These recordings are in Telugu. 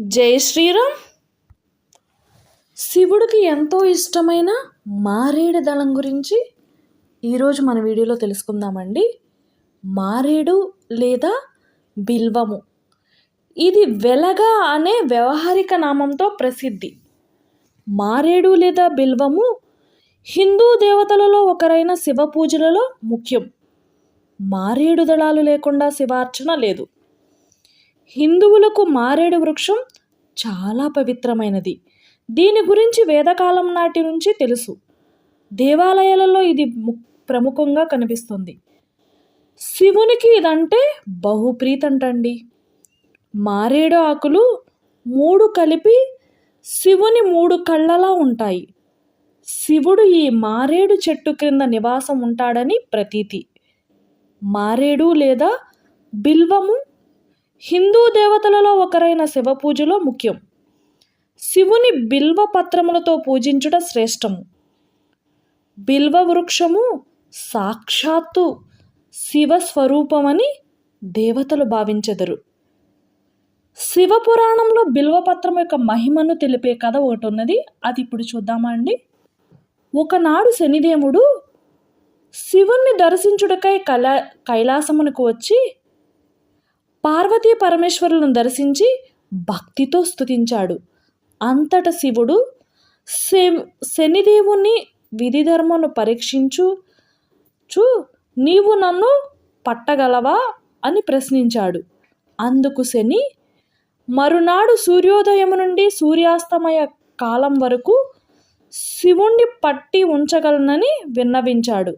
జై శ్రీరామ్. శివుడికి ఎంతో ఇష్టమైన మారేడు దళం గురించి ఈరోజు మన వీడియోలో తెలుసుకుందామండి. మారేడు లేదా బిల్వము. ఇది వెలగ అనే వ్యవహారిక నామంతో ప్రసిద్ధి. మారేడు లేదా బిల్వము హిందూ దేవతలలో ఒకరైన శివ పూజలలో ముఖ్యం. మారేడు దళాలు లేకుండా శివార్చన లేదు. హిందువులకు మారేడు వృక్షం చాలా పవిత్రమైనది. దీని గురించి వేదకాలం నాటి నుంచి తెలుసు. దేవాలయాలలో ఇది ము ప్రముఖంగా కనిపిస్తుంది. శివునికి ఇదంటే బహుప్రీతంటండి. మారేడు ఆకులు మూడు కలిపి శివుని మూడు కళ్ళలా ఉంటాయి. శివుడు ఈ మారేడు చెట్టు క్రింద నివాసం ఉంటాడని ప్రతీతి. మారేడు లేదా బిల్వము హిందూ దేవతలలో ఒకరైన శివ పూజలో ముఖ్యం. శివుని బిల్వ పత్రములతో పూజించుట శ్రేష్టము. బిల్వ వృక్షము సాక్షాత్తు శివ స్వరూపమని దేవతలు భావించెదరు. శివపురాణంలో బిల్వపత్రం యొక్క మహిమను తెలిపే కథ ఒకటి ఉన్నది అది ఇప్పుడు చూద్దామా అండి? ఒకనాడు శనిదేవుడు శివుణ్ణి దర్శించుటకై కైలా కైలాసమునకు వచ్చి పార్వతీ పరమేశ్వరులను దర్శించి భక్తితో స్తుతించాడు. అంతట శివుడు శనిదేవుని విధి ధర్మను పరీక్షించు చూ నీవు నన్ను పట్టగలవా? అని ప్రశ్నించాడు. అందుకు శని మరునాడు సూర్యోదయం నుండి సూర్యాస్తమయ కాలం వరకు శివుణ్ణి పట్టి ఉంచగలనని విన్నవించాడు.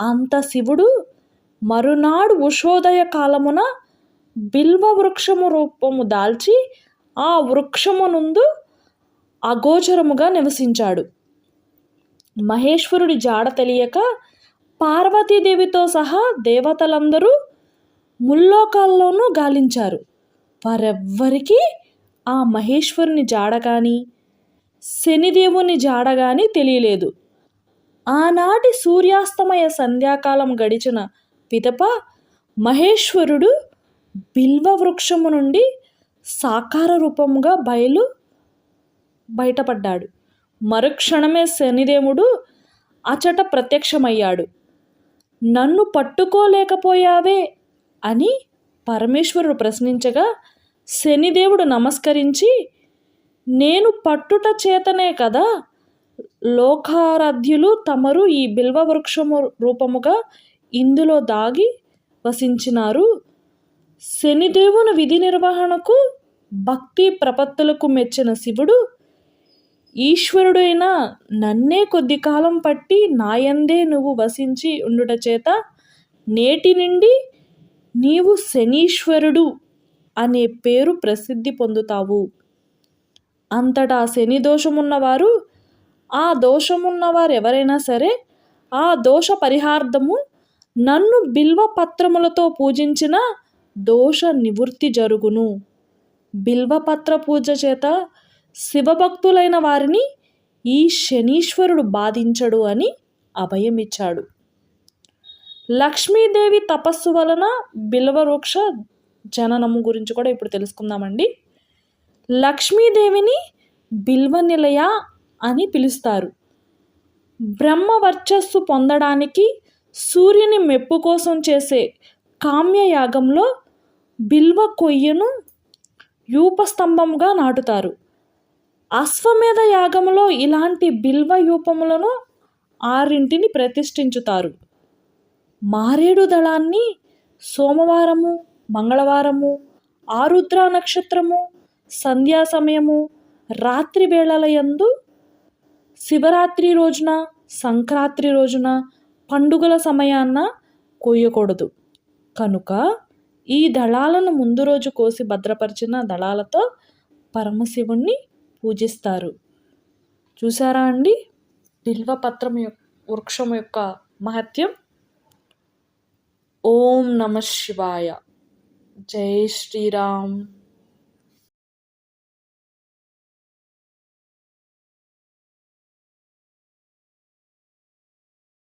అంత శివుడు మరునాడు ఉషోదయ కాలమున బిల్వ వృక్షము రూపము దాల్చి ఆ వృక్షము నుండు అగోచరముగా నివసించాడు. మహేశ్వరుడి జాడ తెలియక పార్వతీదేవితో సహా దేవతలందరూ ముల్లోకాల్లోనూ గాలించారు. వారెవ్వరికీ ఆ మహేశ్వరుని జాడ కానీ శనిదేవుని జాడ కానీ తెలియలేదు. ఆనాటి సూర్యాస్తమయ సంధ్యాకాలం గడిచిన పిదప మహేశ్వరుడు బిల్వ వృక్షము నుండి సాకార రూపముగా బయలు బయటపడ్డాడు. మరుక్షణమే శనిదేవుడు అచట ప్రత్యక్షమయ్యాడు. నన్ను పట్టుకోలేకపోయావే అని పరమేశ్వరుడు ప్రశ్నించగా శనిదేవుడు నమస్కరించి నేను పట్టుట చేతనే కదా లోకారాధ్యులు తమరు ఈ బిల్వ వృక్షము రూపముగా ఇందులో దాగి వసించినారు. శనిదేవుని విధి నిర్వహణకు భక్తి ప్రపత్తులకు మెచ్చిన శివుడు ఈశ్వరుడైన నన్నే కొద్ది కాలం పట్టి నాయందే నువ్వు వసించి ఉండుట చేత నేటి నుండి నీవు శనీశ్వరుడు అనే పేరు ప్రసిద్ధి పొందుతావు. అంతటా శని దోషమున్నవారు ఆ దోషమున్నవారు ఎవరైనా సరే ఆ దోష పరిహార్థము నన్ను బిల్వ పత్రములతో పూజించిన దోష నివృత్తి జరుగును. బిల్వపత్ర పూజ చేత శివభక్తులైన వారిని ఈ శనీశ్వరుడు బాధించడు అని అభయమిచ్చాడు. లక్ష్మీదేవి తపస్సు వలన బిల్వవృక్ష జననము గురించి కూడా ఇప్పుడు తెలుసుకుందామండి. లక్ష్మీదేవిని బిల్వ నిలయ అని పిలుస్తారు. బ్రహ్మ వర్చస్సు పొందడానికి సూర్యుని మెప్పు కోసం చేసే కామ్యయాగంలో బిల్వ కొయ్యను యూపస్తంభంగా నాటుతారు. అశ్వమేధ యాగంలో ఇలాంటి బిల్వ యూపములను ఆరింటిని ప్రతిష్ఠించుతారు. మారేడు దళాన్ని సోమవారము మంగళవారము ఆరుద్ర నక్షత్రము సంధ్యా సమయము రాత్రి వేళల యందు శివరాత్రి రోజున సంక్రాంతి రోజున పండుగల సమయాన్న కొయ్యకూడదు. కనుక ఈ దళాలను ముందు రోజు కోసి భద్రపరిచిన దళాలతో పరమశివుణ్ణి పూజిస్తారు. చూసారా అండి? బిల్వపత్రం యొక్క వృక్షం యొక్క మహత్యం? ఓం నమ శివాయ. జై శ్రీరామ్.